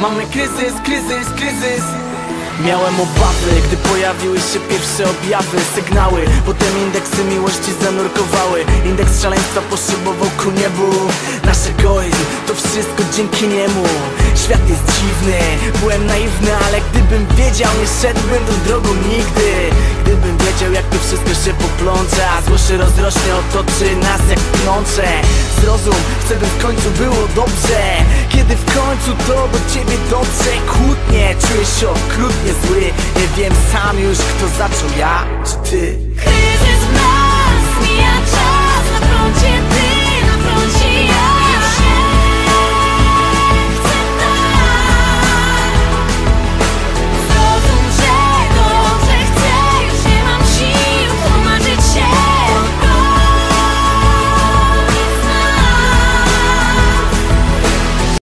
Mamy kryzys, kryzys, kryzys. Miałem obawy, gdy pojawiły się pierwsze objawy Sygnały, potem indeksy miłości zanurkowały. Indeks szaleństwa poszybował ku niebu Nasz egoizm, to wszystko dzięki niemu. Świat jest dziwny, byłem naiwny Ale gdybym wiedział, nie szedłbym tą drogą nigdy. Gdybym wiedział, jak to wszystko się poplącze A zło się rozrośnie, otoczy nas jak pnącze Zrozum, chcę by w końcu było dobrze. Kiedy w końcu to do ciebie dotrze Kłótnie, czuję się okrutnie zły. Nie wiem sam już kto zaczął, ja czy ty